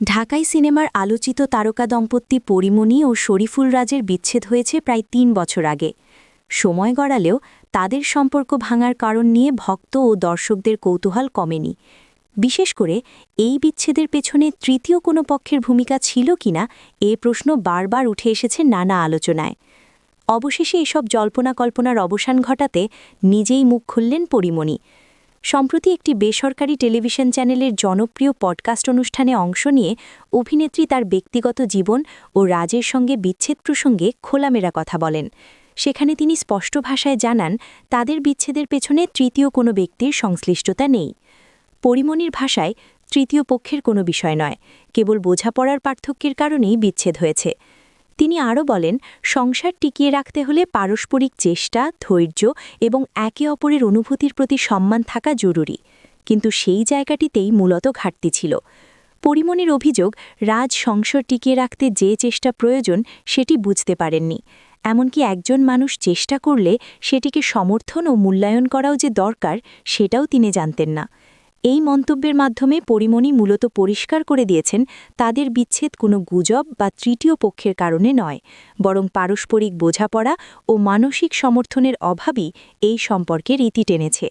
ঢাকাই সিনেমার আলোচিত তারকা দম্পতি পরিমণি ও শরীফুল রাজের বিচ্ছেদ হয়েছে প্রায় তিন বছর আগে। সময় গড়ালেও তাদের সম্পর্ক ভাঙার কারণ নিয়ে ভক্ত ও দর্শকদের কৌতূহল কমেনি। বিশেষ করে এই বিচ্ছেদের পেছনে তৃতীয় কোনো পক্ষের ভূমিকা ছিল কিনা, এ প্রশ্ন বারবার উঠে এসেছে নানা আলোচনায়। অবশেষে এসব জল্পনা কল্পনার অবসান ঘটাতে নিজেই মুখ খুললেন পরিমণি। সম্প্রতি একটি বেসরকারি টেলিভিশন চ্যানেলের জনপ্রিয় পডকাস্ট অনুষ্ঠানে অংশ নিয়ে অভিনেত্রী তার ব্যক্তিগত জীবন ও রাজের সঙ্গে বিচ্ছেদ প্রসঙ্গে খোলামেলা কথা বলেন। সেখানে তিনি স্পষ্ট ভাষায় জানান, তাদের বিচ্ছেদের পেছনে তৃতীয় কোনো ব্যক্তির সংশ্লিষ্টতা নেই। পরিমণির ভাষায়, তৃতীয় পক্ষের কোনো বিষয় নয়। কেবল বোঝাপড়ার পার্থক্যের কারণেই বিচ্ছেদ হয়েছে। তিনি আরও বলেন, সংসার টিকিয়ে রাখতে হলে পারস্পরিক চেষ্টা, ধৈর্য এবং একে অপরের অনুভূতির প্রতি সম্মান থাকা জরুরি। কিন্তু সেই জায়গাটিতেই মূলত ঘাটতি ছিল। পরিমণের অভিযোগ, রাজ সংসার টিকিয়ে রাখতে যে চেষ্টা প্রয়োজন, সেটি বুঝতে পারেননি। এমনকি একজন মানুষ চেষ্টা করলে সেটিকে সমর্থন ও মূল্যায়ন করাও যে দরকার, সেটাও তিনি জানতেন না। এই মন্তব্যের মাধ্যমে পরিমণি মূলত পরিষ্কার করে দিয়েছেন তাদের বিচ্ছেদ কোনো গুজব বা তৃতীয় পক্ষের কারণে নয়, বরং পারস্পরিক বোঝাপড়া ও মানসিক সমর্থনের অভাবই এই সম্পর্কে রীতি টেনেছে।